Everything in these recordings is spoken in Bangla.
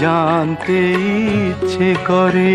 জানতে ইচ্ছে করে।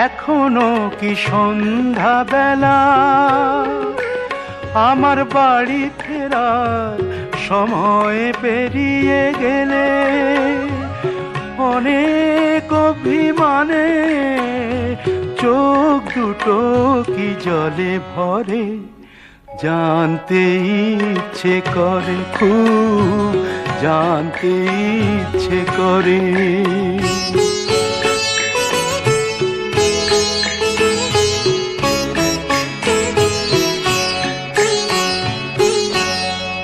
এখনও কি সন্ধ্যা বেলা আমার বাড়ি ফেরার সময় পেরিয়ে গেলে অনেক অভিমানে চোখ দুটো কি জলে ভরে জানতে ইচ্ছে করে, খুব জানতে ইচ্ছে করে।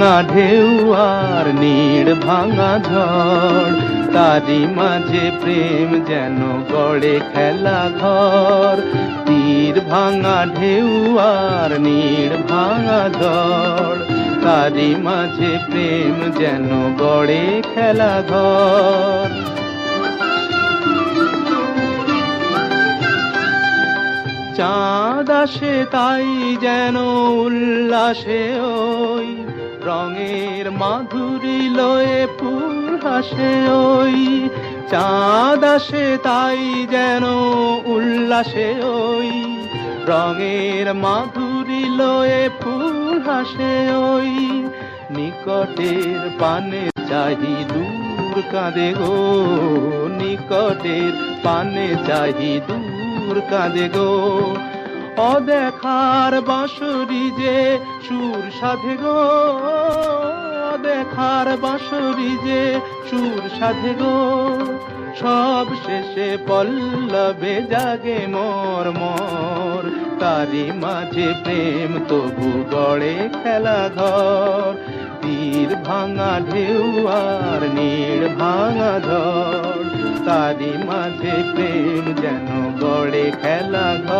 ভাঙা ঢেউ আর নীড় ভাঙা ঝড়। তারি মাঝে প্রেম যেন গড়ে খেলা ঘর। তীর ভাঙা ঢেউ আর নীড় ভাঙা ঝড়। তারি মাঝে প্রেম যেন গড়ে খেলা ঘর। চাঁদ আসে তাই যেন উল্লাসে ওই রঙের মাধুরী লয়ে ফুল হাসে ওই। চাঁদ আসে তাই যেন উল্লাসে ওই। রঙের মাধুরী লয়ে ফুল হাসে ওই। নিকটের পানে চাহি দূর কাঁদে গো। নিকটের পানে চাহি দূর কাঁদে গো। অদেখার বাঁশরি যে সুর সাধে গো, অদেখার বাঁশরি যে সুর সাধে গো। সব শেষে পল্লবে জাগে মোর মোর তারি মাঝে প্রেম তবু গড়ে খেলা ঘর তীর ভাঙা ঢেউ আর নীড় ভাঙা ধর তারি মাঝে প্রেম যেন গড়ে খেলা ঘর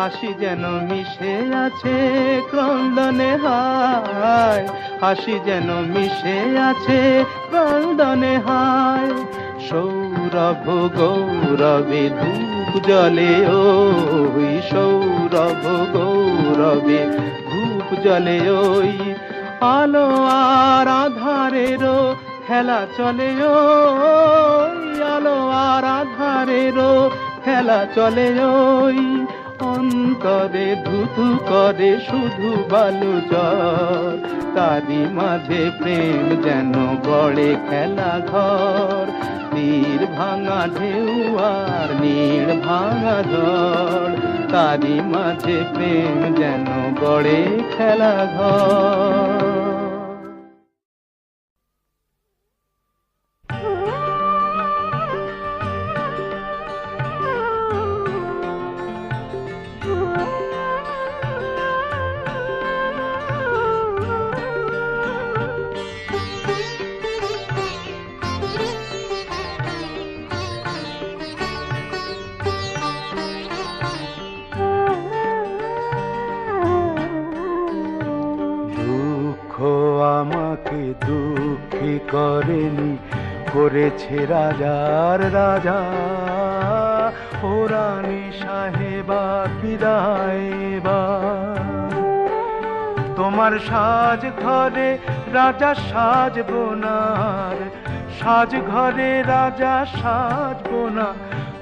হাসি যেন মিশে আছে, ক্রন্দনে হায়। হাসি যেন মিশে আছে, ক্রন্দনে হায়। সৌরভ গৌরবে ধূপ জলে ওই, সৌরভ গৌরবে ধূপ জলে ওই। আলো আর আধারেরও খেলা চলে ও আলো আর আধারেরও খেলা চলে ওই। অন্তরে ধুতু করে, শুধু বালু জল তারি মাঝে প্রেম যেন গড়ে খেলা ঘর। তীর ভাঙা ঢেউ আর নীড় ভাঙা ঝড়। তারি মাঝে প্রেম যেন গড়ে খেলা ঘর। আমাকে দুঃখী করেনি, করেছে রাজার রাজা। ও রানী সাহেবা বিদায়বা তোমার সাজ ঘরে রাজা সাজবো না আর। সাজ ঘরে রাজা সাজবো না।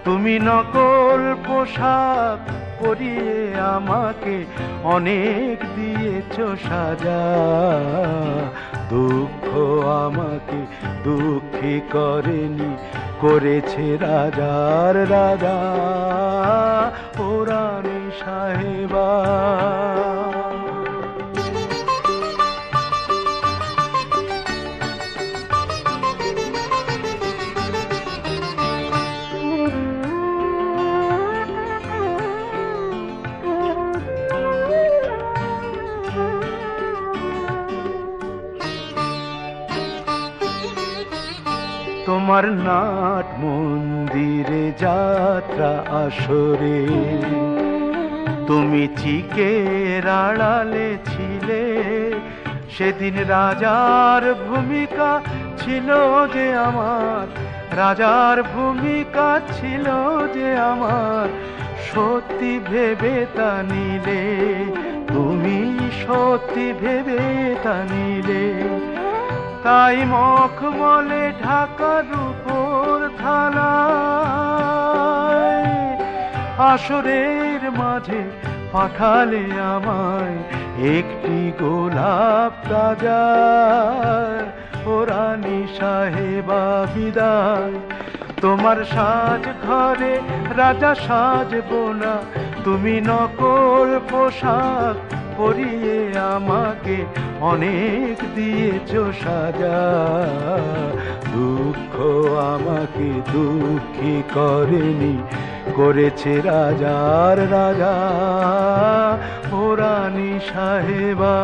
তুমি নকল পোশাক পরিয়ে আমাকে অনেক দিয়েছ সাজা। দুঃখ আমাকে দুঃখী করেনি করেছে রাজার রাজা ও রানী সাহেবা। তোমার নাট মন্দিরে যাত্রা আসরে। তুমি চিকে আড়ালে ছিলে, সেদিন রাজার ভূমিকা ছিল যে আমার, রাজার ভূমিকা ছিল যে আমার। সত্যি ভেবে তা নিলে, তুমি সত্যি ভেবে তা নিলে। তাই মুখ বলে ঢাকার উপর থালায় আসরের মাঝে পাঠালে আমায় একটি গোলাপ তাজা ও রানী সাহেবা বিদায়, তোমার সাজ ঘরে রাজা সাজবো না। তুমি নকল পোশাক পরিয়ে আমাকে অনেক দিয়েছ সাজা। দুঃখ আমাকে দুঃখী করেনি করেছে রাজার রাজা ও রানী সাহেবা।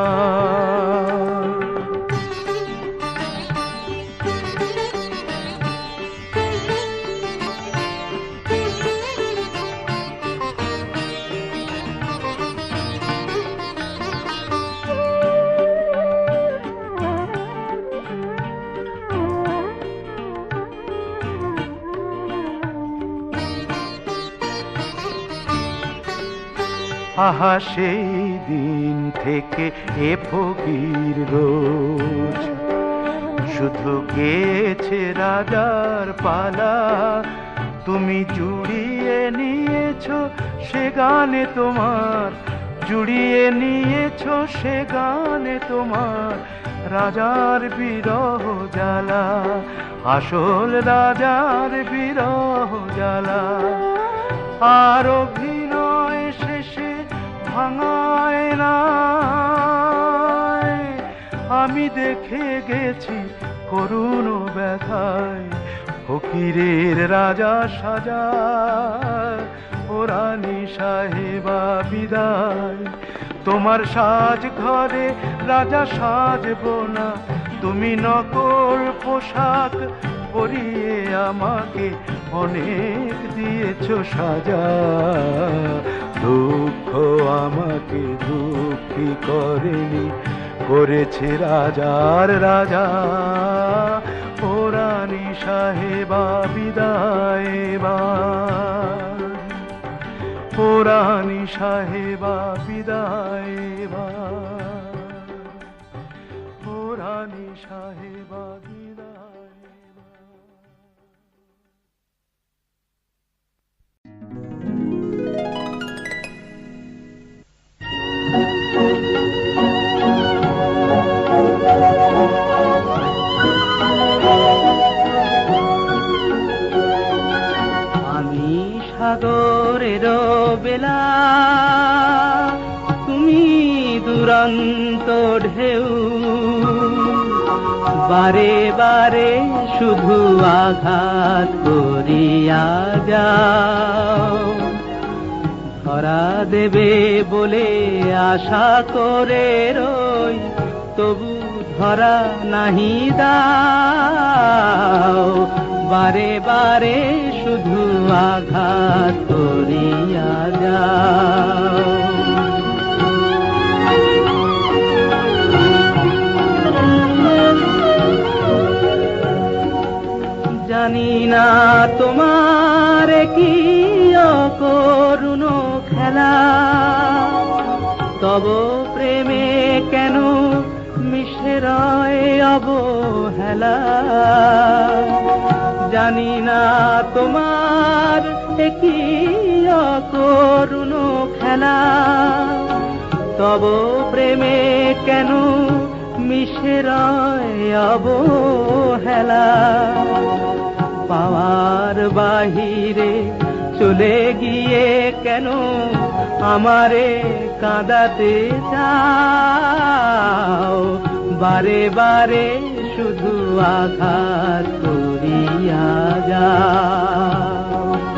আহা সেই দিন থেকে এ ফকির রোজ। শুধু গেছে রাজার পালা, তুমি জুড়িয়ে নিয়েছ সে গানে তোমার, জুড়িয়ে নিয়েছ সে গানে তোমার, রাজার বিরহ জ্বালা, আসল রাজার বিরহ জ্বালা। আর শেষে ভাঙায় না আমি দেখে গেছি করুণ ব্যথায়। ফকিরের রাজা সাজা ও রানী সাহেবা বিদায়। তোমার সাজ ঘরে রাজা সাজবো না, তুমি নকল পোশাক পরিয়ে আমাকে অনেক দিয়েছ সাজা। দুঃখ আমাকে দুঃখী করেনি, করেছে রাজার রাজা। ওরানি সাহেবা, বিদায় পুরানি সাহেবা, বিদায় পুরানি সাহেবা দেবে বলে আশা করে রই। তবু ধরা নাহি দাও। বারে বারে শুধু আঘাত করিয়া যাও। জানি না তোমার কি করুণ খেলা তব প্রেমে কেন মিশে রয় অবহেলা? জানি না তোমার কি করুণ খেলা। তব প্রেমে কেন মিশে রয় অবহেলা? পাওয়ার বাহিরে চলে গিয়ে কেন আমারে কাঁদাতে চাও? বারে বারে শুধু আঘাত করিয়া যাও।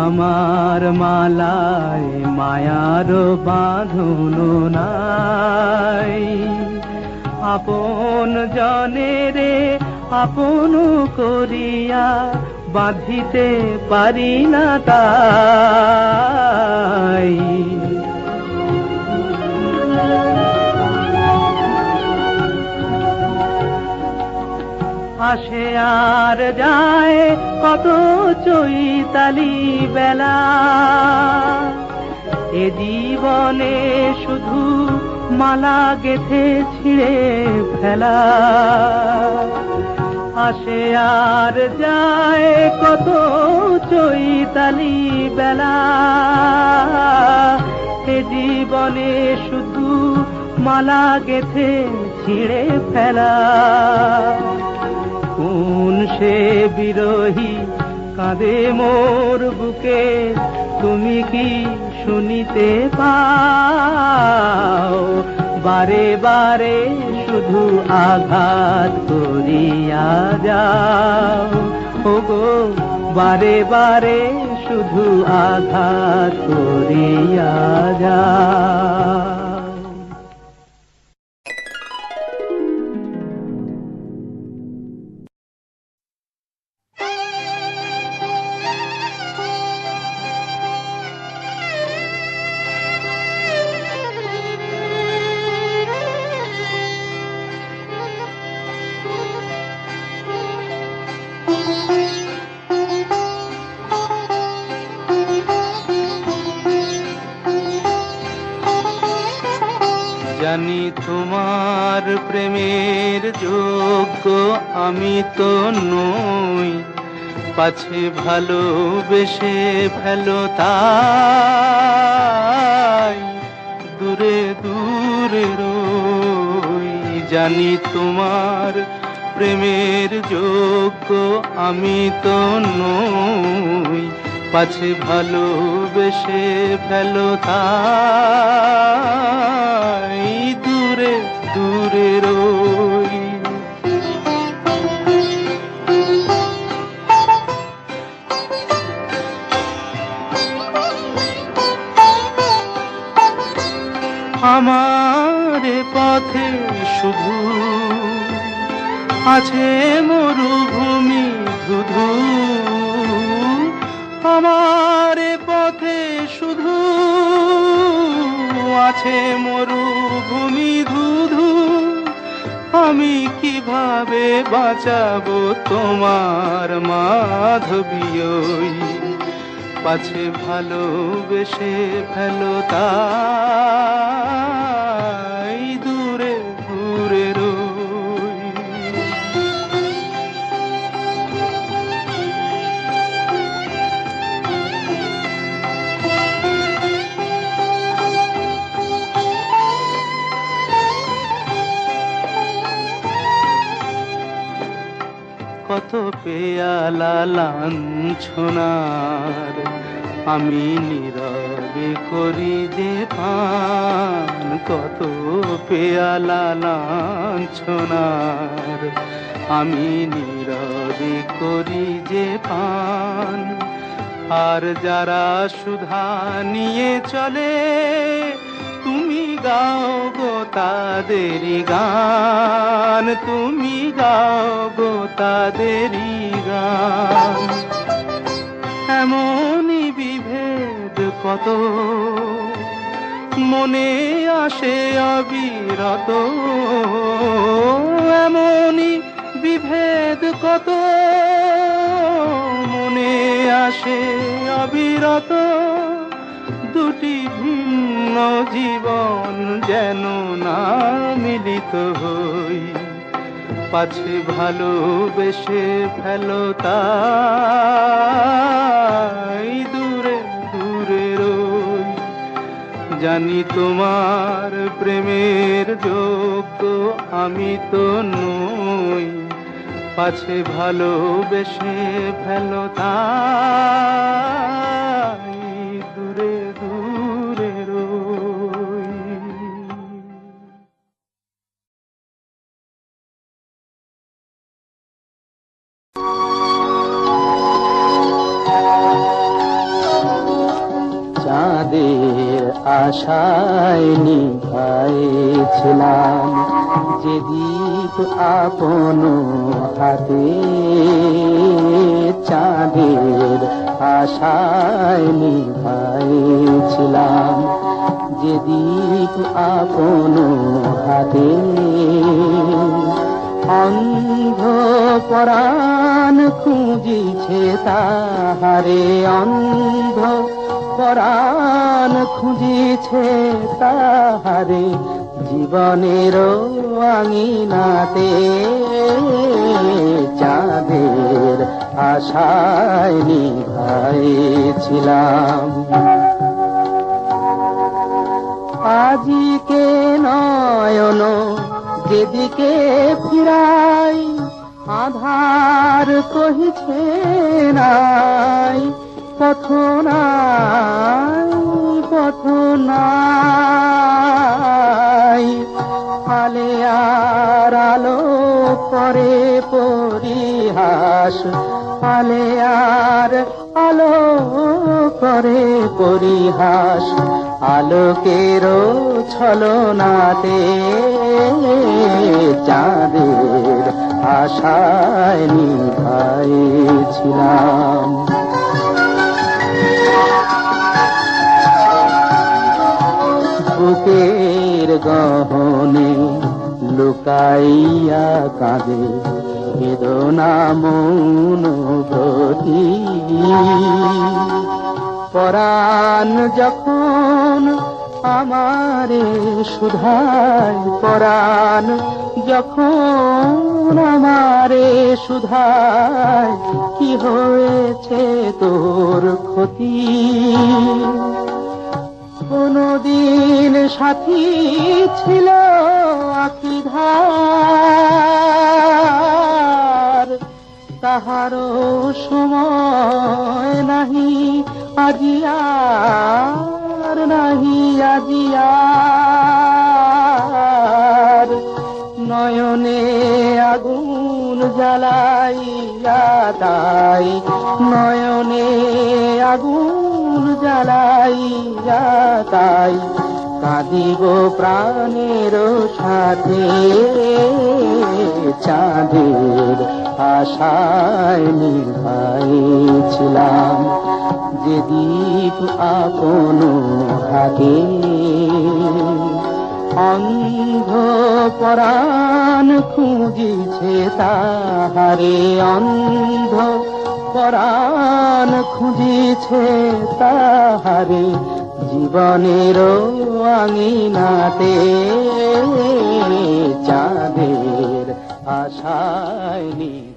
আমার মালায় মায়ার বাঁধন নাই। আপন জনে রে আপন করিয়া বাঁধিতে পারি না তাই। আসে আর যায় কত চৈতালি বেলা। এ জীবনে শুধু মালা গেথে ছিঁড়ে ফেলা। আসে আর যায় কত চৈতালি বেলা। এ জীবনে শুধু মালা গেথে ছিঁড়ে ফেলা। কোন সে বিরোহী? কাঁদে মোর বুকে, তুমি কি শুনিতে পাও? বারে বারে শুধু আঘাত করিয়া যাও। ওগো, বারে বারে শুধু আঘাত করিয়া যাও। আমি তো নই। পাছে ভালোবেসে ফেলো তাই। দূরে দূরে রই। জানি তোমার প্রেমের যোগ্য আমি তো নই। পাছে ভালোবেসে ফেলো তাই। দূরে দূরে রই। আমার পথে শুধু আছে মরুভূমি ধুধু আমার পথে শুধু আছে মরুভূমি ধুধু আমি কীভাবে বাঁচাবো তোমার মাধবীয় পাছে ভালোবেসে ফেলো তাই পেয়ালা লাঞ্ছনার আমি নীরবে করি যে পান, কত পেয়ালা লাঞ্ছনার আমি নীরবে করি যে পান। আর যারা সুধা নিয়ে চলে, তুমি গাও গো তাদেরই গান, তুমি গাও গো তাদেরই গান এমনই বিভেদ কত। মনে আসে অবিরত। এমনই বিভেদ কত। মনে আসে অবিরত। দুটি ভিন্ন জীবন যেন না মিলিত হই। পাছে ভালোবেসে ফেলো তাই দূরে দূরে রই। জানি তোমার প্রেমের যোগ্য, আমি তো নই। পাছে ভালোবেসে ফেলো তাই। আশায় নিভাইছিলাম। যে দীপ আপন হাতে চাঁদের আশায় নিভাইছিলাম। যে দীপ আপন হাতে অন্ধ পরাণ খুঁজিছে তাহারে অন্ধ পরাণ খুঁজিছে তাহারে জীবনের আঙিনাতে। চাঁদের আশায় নিভাইছিলাম। আজিকে নয়ন যেদিকে ফিরাই আধার কহিছে নাই। পথ নাই, পথ আলে আলো করে পরিহাস আলে আর আলো করে পরিহাস। আলোকের ছলনাতে চাঁদের আশায় নিভাইছিলাম। বুকের গহনে লুকাইয়া কাঁদে, বেদনা মৌন ব্রতি পরাণ যখন আমারে সুধায় পরাণ যখন আমারে সুধায় কি হয়েছে তোর ক্ষতি? কোনদিন সাথী ছিল আকিধার। তাহারও সময় নাহি আজিয়ার নাহি আজিয়ার নয়নে আগুন জ্বালাইয়া তাই। নয়নে আগুন জ্বালাইয়া তাই। কাঁদিব প্রাণের সাথে চাঁদের আশায় নিভাইছিলাম যে দীপ আপন হাতে অন্ধ পরাণ খুঁজিছে তাহারে অন্ধ পরাণ খুঁজিছে তাহারে জীবনের আঙিনাতে চাঁদের আশায় নি